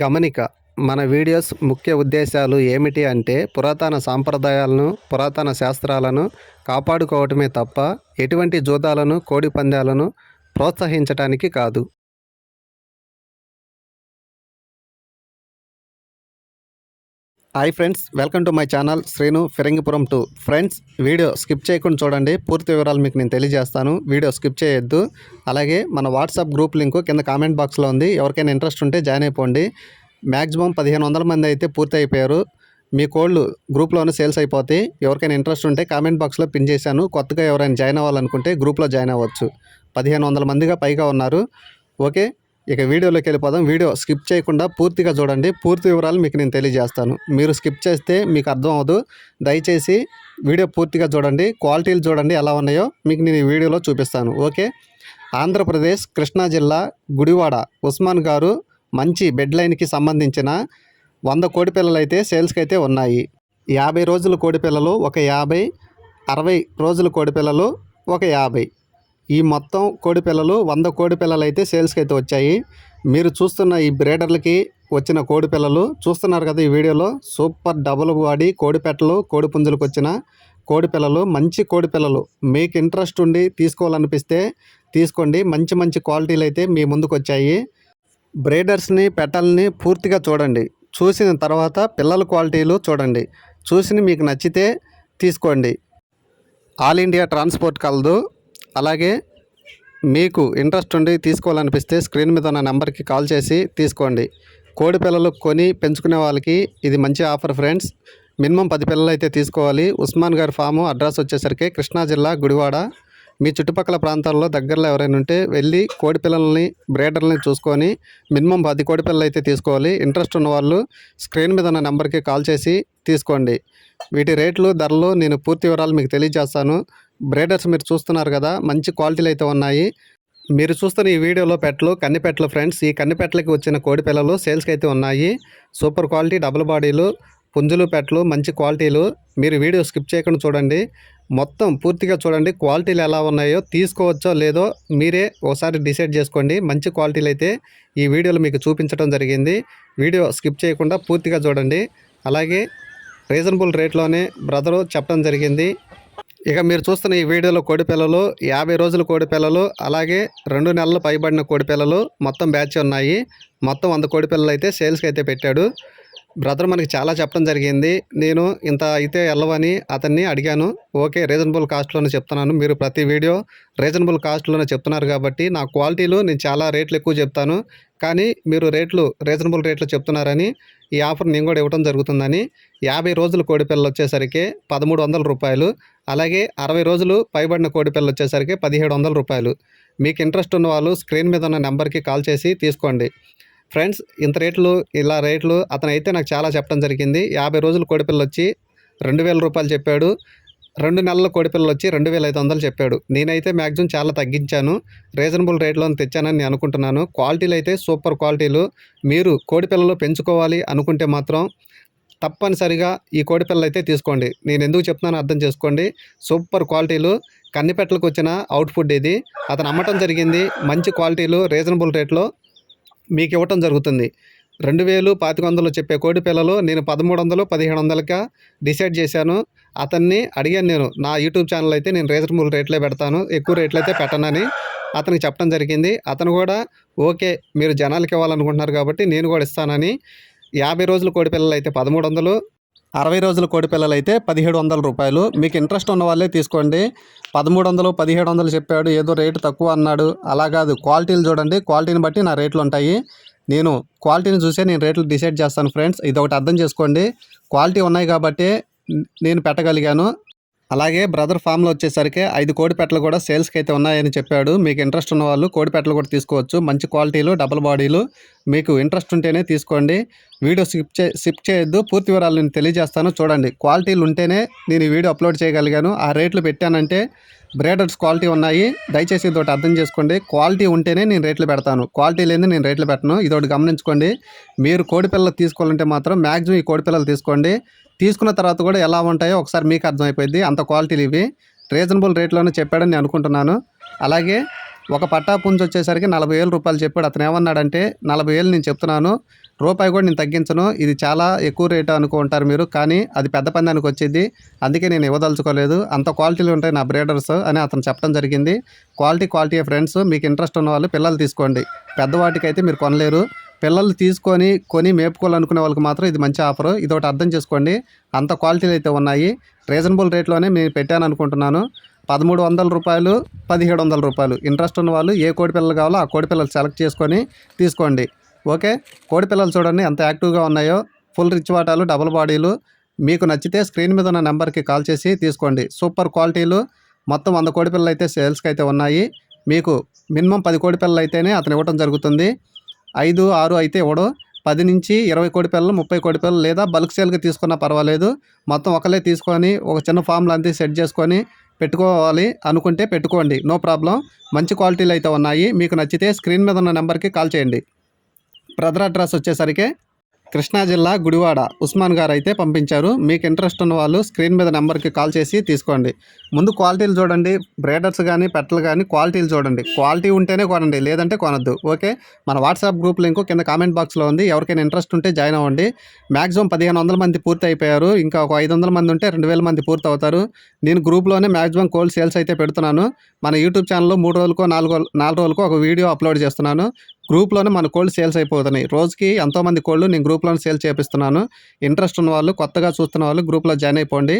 గమనిక మన వీడియోస్ ముఖ్య ఉద్దేశాలు ఏమిటి అంటే పురాతన సాంప్రదాయాలను పురాతన శాస్త్రాలను కాపాడుకోవటమే తప్ప ఎటువంటి జూదాలను కోడి పందాలను ప్రోత్సహించటానికి కాదు. Hi friends welcome to my channel Srinu Phirangipuram to friends video skip చేయకుండా చూడండి. పూర్తి వివరాలు మీకు నేను తెలియజేస్తాను. వీడియో స్కిప్ చేయొద్దు. అలాగే మన వాట్సాప్ గ్రూప్ లింకు కింద కామెంట్ బాక్స్లో ఉంది. ఎవరికైనా ఇంట్రెస్ట్ ఉంటే జాయిన్ అయిపోండి. మ్యాక్సిమం పదిహేను వందల మంది అయితే పూర్తి అయిపోయారు. మీ కోళ్ళు గ్రూప్లోనే సేల్స్ అయిపోతాయి. ఎవరికైనా ఇంట్రెస్ట్ ఉంటే కామెంట్ బాక్స్లో పిన్ చేశాను. కొత్తగా ఎవరైనా జాయిన్ అవ్వాలనుకుంటే గ్రూప్లో జాయిన్ అవ్వచ్చు. పదిహేను వందల మందిగా పైగా ఉన్నారు. ఓకే ఇక వీడియోలోకి వెళ్ళిపోదాం. వీడియో స్కిప్ చేయకుండా పూర్తిగా చూడండి. పూర్తి వివరాలు మీకు నేను తెలియజేస్తాను. మీరు స్కిప్ చేస్తే మీకు అర్థం అవ్వదు దయచేసి వీడియో పూర్తిగా చూడండి. క్వాలిటీలు చూడండి ఎలా ఉన్నాయో మీకు నేను ఈ వీడియోలో చూపిస్తాను. ఓకే? ఆంధ్రప్రదేశ్ కృష్ణా జిల్లా గుడివాడ ఉస్మాన్ గారు మంచి బెడ్ లైన్కి సంబంధించిన వంద కోడి పిల్లలు అయితే సేల్స్కి అయితే ఉన్నాయి. యాభై రోజుల కోడి పిల్లలు ఒక యాభై అరవై రోజుల కోడి పిల్లలు ఒక యాభై. ఈ మొత్తం కోడి పిల్లలు వంద కోడి పిల్లలు అయితే సేల్స్కి అయితే వచ్చాయి. మీరు చూస్తున్న ఈ బ్రేడర్లకి వచ్చిన కోడి పిల్లలు చూస్తున్నారు కదా ఈ వీడియోలో సూపర్ డబుల్ బాడీ కోడి పెట్టలు కోడి పుంజులకు వచ్చిన కోడి పిల్లలు మంచి కోడి పిల్లలు. మీకు ఇంట్రెస్ట్ ఉండి తీసుకోవాలనిపిస్తే తీసుకోండి. మంచి మంచి క్వాలిటీలు అయితే మీ ముందుకు వచ్చాయి. బ్రేడర్స్ని పెట్టల్ని పూర్తిగా చూడండి. చూసిన తర్వాత పిల్లల క్వాలిటీలు చూడండి. చూసి మీకు నచ్చితే తీసుకోండి. ఆల్ ఇండియా ట్రాన్స్పోర్ట్ కలదు. అలాగే మీకు ఇంట్రెస్ట్ ఉండి తీసుకోవాలనిపిస్తే స్క్రీన్ మీద ఉన్న నెంబర్కి కాల్ చేసి తీసుకోండి. కోడి పిల్లలు కొని పెంచుకునే వాళ్ళకి ఇది మంచి ఆఫర్ ఫ్రెండ్స్. మినిమం పది పిల్లలు అయితే తీసుకోవాలి. ఉస్మాన్ గారి ఫాము అడ్రస్ వచ్చేసరికి కృష్ణా జిల్లా గుడివాడ. మీ చుట్టుపక్కల ప్రాంతాల్లో దగ్గరలో ఎవరైనా ఉంటే వెళ్ళి కోడి పిల్లల్ని బ్రేడర్ని చూసుకొని మినిమం పది కోడి పిల్లలు అయితే తీసుకోవాలి. ఇంట్రెస్ట్ ఉన్న వాళ్ళు స్క్రీన్ మీద ఉన్న నెంబర్కి కాల్ చేసి తీసుకోండి. వీటి రేట్లు ధరలు నేను పూర్తి వివరాలు మీకు తెలియజేస్తాను. బ్రేడర్స్ మీరు చూస్తున్నారు కదా మంచి క్వాలిటీలు అయితే ఉన్నాయి. మీరు చూస్తున్న ఈ వీడియోలో పెట్టలు కన్నిపెట్టలు ఫ్రెండ్స్. ఈ కన్నిపెట్టలకి వచ్చిన కోడి పిల్లలు సేల్స్కి అయితే ఉన్నాయి. సూపర్ క్వాలిటీ డబుల్ బాడీలు పుంజులు పెట్టలు మంచి క్వాలిటీలు. మీరు వీడియో స్కిప్ చేయకుండా చూడండి. మొత్తం పూర్తిగా చూడండి. క్వాలిటీలు ఎలా ఉన్నాయో తీసుకోవచ్చో లేదో మీరే ఒకసారి డిసైడ్ చేసుకోండి. మంచి క్వాలిటీలు అయితే ఈ వీడియోలో మీకు చూపించడం జరిగింది. వీడియో స్కిప్ చేయకుండా పూర్తిగా చూడండి. అలాగే రీజనబుల్ రేట్లోనే బ్రదరు చెప్పడం జరిగింది. ఇక మీరు చూస్తున్న ఈ వీడియోలో కోడిపిల్లలు యాభై రోజుల కోడిపిల్లలు అలాగే రెండు నెలలు పైబడిన కోడిపిల్లలు మొత్తం బ్యాచ్ ఉన్నాయి. మొత్తం వంద కోడిపిల్లలు అయితే సేల్స్కి అయితే పెట్టాడు. బ్రదర్ మనకి చాలా చెప్పడం జరిగింది. నేను ఇంత అయితే వెళ్ళవని అతన్ని అడిగాను. ఓకే రీజనబుల్ కాస్ట్లోనే చెప్తున్నాను. మీరు ప్రతి వీడియో రీజనబుల్ కాస్ట్లోనే చెప్తున్నారు కాబట్టి నా క్వాలిటీలు నేను చాలా రేట్లు ఎక్కువ చెప్తాను. కానీ మీరు రేట్లు రీజనబుల్ రేట్లు చెప్తున్నారని ఈ ఆఫర్ నేను కూడా ఇవ్వడం జరుగుతుందని యాభై రోజులు కోడిపిల్లలు వచ్చేసరికి పదమూడు వందల రూపాయలు అలాగే అరవై రోజులు పైబడిన కోడిపిల్లలు వచ్చేసరికి పదిహేడు వందల రూపాయలు. మీకు ఇంట్రెస్ట్ ఉన్న వాళ్ళు స్క్రీన్ మీద ఉన్న నెంబర్కి కాల్ చేసి తీసుకోండి. ఫ్రెండ్స్ ఇంత రేట్లు ఇలా రేట్లు అతను అయితే నాకు చాలా చెప్పడం జరిగింది. యాభై రోజులు కోడిపిల్లలు వచ్చి రెండు వేల రూపాయలు చెప్పాడు. రెండు నెలల కోడిపిల్లలు వచ్చి రెండు వేల ఐదు వందలు చెప్పాడు. నేనైతే మ్యాక్సిమం చాలా తగ్గించాను. రీజనబుల్ రేట్లో తెచ్చానని నేను అనుకుంటున్నాను. క్వాలిటీలు అయితే సూపర్ క్వాలిటీలు. మీరు కోడిపిల్లలు పెంచుకోవాలి అనుకుంటే మాత్రం తప్పనిసరిగా ఈ కోడిపిల్లలు అయితే తీసుకోండి. నేను ఎందుకు చెప్తున్నానో అర్థం చేసుకోండి. సూపర్ క్వాలిటీలు. కన్నిపెట్టలకు వచ్చిన అవుట్పుట్ ఇది. అతను అమ్మటం జరిగింది. మంచి క్వాలిటీలు రీజనబుల్ రేట్లో మీకు ఇవ్వటం జరుగుతుంది. రెండు వేలు పాతిక వందలు చెప్పే కోడి పిల్లలు నేను పదమూడు వందలు పదిహేను వందలగా డిసైడ్ చేశాను. అతన్ని అడిగాను నేను నా యూట్యూబ్ ఛానల్ అయితే నేను రీజనబుల్ రేట్లే పెడతాను ఎక్కువ రేట్లు అయితే పెట్టనని అతనికి చెప్పడం జరిగింది. అతను కూడా ఓకే మీరు జనాలకి ఇవ్వాలనుకుంటున్నారు కాబట్టి నేను కూడా ఇస్తానని యాభై రోజులు కోడి పిల్లలు అయితే పదమూడు వందలు అరవై రోజుల కోడి పిల్లలు అయితే పదిహేడు వందల రూపాయలు. మీకు ఇంట్రెస్ట్ ఉన్న వాళ్ళే తీసుకోండి. పదమూడు వందలు పదిహేడు వందలు చెప్పాడు. ఏదో రేటు తక్కువ అన్నాడు. అలా కాదు. క్వాలిటీలు చూడండి. క్వాలిటీని బట్టి నా రేట్లు ఉంటాయి. నేను క్వాలిటీని చూసే నేను రేట్లు డిసైడ్ చేస్తాను ఫ్రెండ్స్. ఇది ఒకటి అర్థం చేసుకోండి. క్వాలిటీ ఉన్నాయి కాబట్టి నేను పెట్టగలిగాను. అలాగే బ్రదర్ ఫామ్లో వచ్చేసరికి ఐదు కోడి పెట్టలు కూడా సేల్స్కి అయితే ఉన్నాయని చెప్పాడు. మీకు ఇంట్రెస్ట్ ఉన్న వాళ్ళు కోడి పెట్టలు కూడా తీసుకోవచ్చు. మంచి క్వాలిటీలు డబుల్ బాడీలు. మీకు ఇంట్రెస్ట్ ఉంటేనే తీసుకోండి. వీడియో స్కిప్ చే స్కిప్ చేయొద్దు. పూర్తి వివరాలు నేను తెలియజేస్తాను. చూడండి. క్వాలిటీలు ఉంటేనే నేను ఈ వీడియో అప్లోడ్ చేయగలిగాను. ఆ రేట్లు పెట్టానంటే బ్రేడర్స్ క్వాలిటీ ఉన్నాయి. దయచేసి ఇదొకటి అర్థం చేసుకోండి. క్వాలిటీ ఉంటేనే నేను రేట్లు పెడతాను. క్వాలిటీ లేని నేను రేట్లు పెట్టను. ఇదొకటి గమనించుకోండి. మీరు కోడిపిల్లలు తీసుకోవాలంటే మాత్రం మ్యాక్సిమం ఈ కోడిపిల్లలు తీసుకోండి. తీసుకున్న తర్వాత కూడా ఎలా ఉంటాయో ఒకసారి మీకు అర్థమైపోయింది అంత క్వాలిటీలు ఇవి. రీజనబుల్ రేట్లోనే చెప్పాడని నేను అనుకుంటున్నాను. అలాగే ఒక పట్టా పుంజు వచ్చేసరికి నలభై వేల రూపాయలు చెప్పాడు. అతను ఏమన్నాడంటే నలభై వేలు నేను చెప్తున్నాను రూపాయి కూడా నేను తగ్గించను ఇది చాలా ఎక్కువ రేటు అనుకుంటారు మీరు కానీ అది పెద్ద పందానికి వచ్చేది అందుకే నేను ఇవ్వదలుచుకోలేదు అంత క్వాలిటీలు ఉంటాయి నా బ్రేడర్స్ అని అతను చెప్పడం జరిగింది. క్వాలిటీ క్వాలిటీ ఫ్రెండ్స్ మీకు ఇంట్రెస్ట్ ఉన్న వాళ్ళు పిల్లలు తీసుకోండి. పెద్దవాటికైతే మీరు కొనలేరు. పిల్లలు తీసుకొని కొని మేపుకోవాలనుకునే వాళ్ళకి మాత్రం ఇది మంచి ఆఫర్. ఇది ఒకటి అర్థం చేసుకోండి. అంత క్వాలిటీలు అయితే ఉన్నాయి. రీజనబుల్ రేట్లోనే నేను పెట్టాను అనుకుంటున్నాను. పదమూడు వందల రూపాయలు పదిహేడు వందల రూపాయలు. ఇంట్రెస్ట్ ఉన్న వాళ్ళు ఏ కోడి పిల్లలు కావాలో ఆ కోడి పిల్లలు సెలెక్ట్ చేసుకొని తీసుకోండి. ఓకే? కోడి పిల్లలు చూడండి ఎంత యాక్టివ్గా ఉన్నాయో. ఫుల్ రిచ్ వాటాలు డబుల్ బాడీలు. మీకు నచ్చితే స్క్రీన్ మీద ఉన్న నెంబర్కి కాల్ చేసి తీసుకోండి. సూపర్ క్వాలిటీలు. మొత్తం వంద కోడి పిల్లలు అయితే సేల్స్కి అయితే ఉన్నాయి. మీకు మినిమం పది కోడి పిల్లలు అయితేనే అతను ఇవ్వడం జరుగుతుంది. ఐదు ఆరు అయితే ఇవ్వడు. పది నుంచి ఇరవై కోడి పిల్లలు ముప్పై కోడి పిల్లలు లేదా బల్క్ సేల్గా తీసుకున్నా పర్వాలేదు. మొత్తం ఒకలే తీసుకొని ఒక చిన్న ఫామ్లు అంతా సెట్ చేసుకొని పెట్టుకోవాలి అనుకుంటే పెట్టుకోండి. No problem. మంచి క్వాలిటీలు అయితే ఉన్నాయి. మీకు నచ్చితే స్క్రీన్ మీద ఉన్న నెంబర్కి కాల్ చేయండి. బ్రదర్ అడ్రస్ వచ్చేసరికి కృష్ణా జిల్లా గుడివాడ ఉస్మాన్ గారు అయితే పంపించారు. మీకు ఇంట్రెస్ట్ ఉన్న వాళ్ళు స్క్రీన్ మీద నెంబర్కి కాల్ చేసి తీసుకోండి. ముందు క్వాలిటీలు చూడండి బ్రేడర్స్ కానీ పెట్టలు కానీ క్వాలిటీలు చూడండి. క్వాలిటీ ఉంటేనే కొనండి లేదంటే కొనద్దు. ఓకే? మన వాట్సాప్ గ్రూప్ లింక్ కింద కామెంట్ బాక్స్లో ఉంది. ఎవరికైనా ఇంట్రెస్ట్ ఉంటే జాయిన్ అవ్వండి. మ్యాక్సిమం పదిహేను వందల మంది పూర్తి అయిపోయారు. ఇంకా ఒక ఐదు వందల మంది ఉంటే రెండు వేల మంది పూర్తి అవుతారు. నేను గ్రూప్లోనే మ్యాక్సిమం కోల్డ్ సేల్స్ అయితే పెడుతున్నాను. మన యూట్యూబ్ ఛానల్లో మూడు రోజులకో నాలుగు నాలుగు రోజులకో ఒక వీడియో అప్లోడ్ చేస్తున్నాను. గ్రూప్లోనే మన కోళ్ళు సేల్స్ అయిపోతున్నాయి. రోజుకి ఎంతోమంది కోళ్ళు నేను గ్రూప్లోనే సేల్ చేపిస్తున్నాను. ఇంట్రెస్ట్ ఉన్న వాళ్ళు కొత్తగా చూస్తున్న వాళ్ళు గ్రూప్లో జాయిన్ అయిపోండి.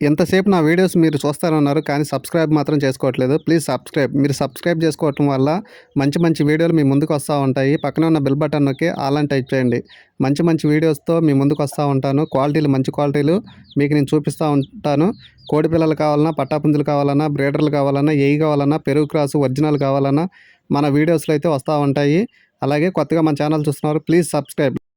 ఎంతసేపు నా వీడియోస్ మీరు చూస్తారన్నారు కానీ సబ్స్క్రైబ్ మాత్రం చేసుకోవట్లేదు. Please subscribe. మీరు సబ్స్క్రైబ్ చేసుకోవటం వల్ల మంచి మంచి వీడియోలు మీ ముందుకు వస్తూ ఉంటాయి. పక్కనే ఉన్న బెల్ బటన్ నొక్కి అలాంటి టైప్ చేయండి. మంచి మంచి వీడియోస్తో మీ ముందుకు వస్తూ ఉంటాను. క్వాలిటీలు మంచి క్వాలిటీలు మీకు నేను చూపిస్తూ ఉంటాను. కోడి పిల్లలు కావాలన్నా పట్టాపుంజులు కావాలన్నా బ్రేడర్లు కావాలన్నా ఏయి కావాలన్నా పెరుగు క్రాసు ఒరిజినల్ కావాలన్నా మన వీడియోస్లో అయితే వస్తూ ఉంటాయి. అలాగే కొత్తగా మన ఛానల్ చూస్తున్నారు ప్లీజ్ సబ్స్క్రైబ్.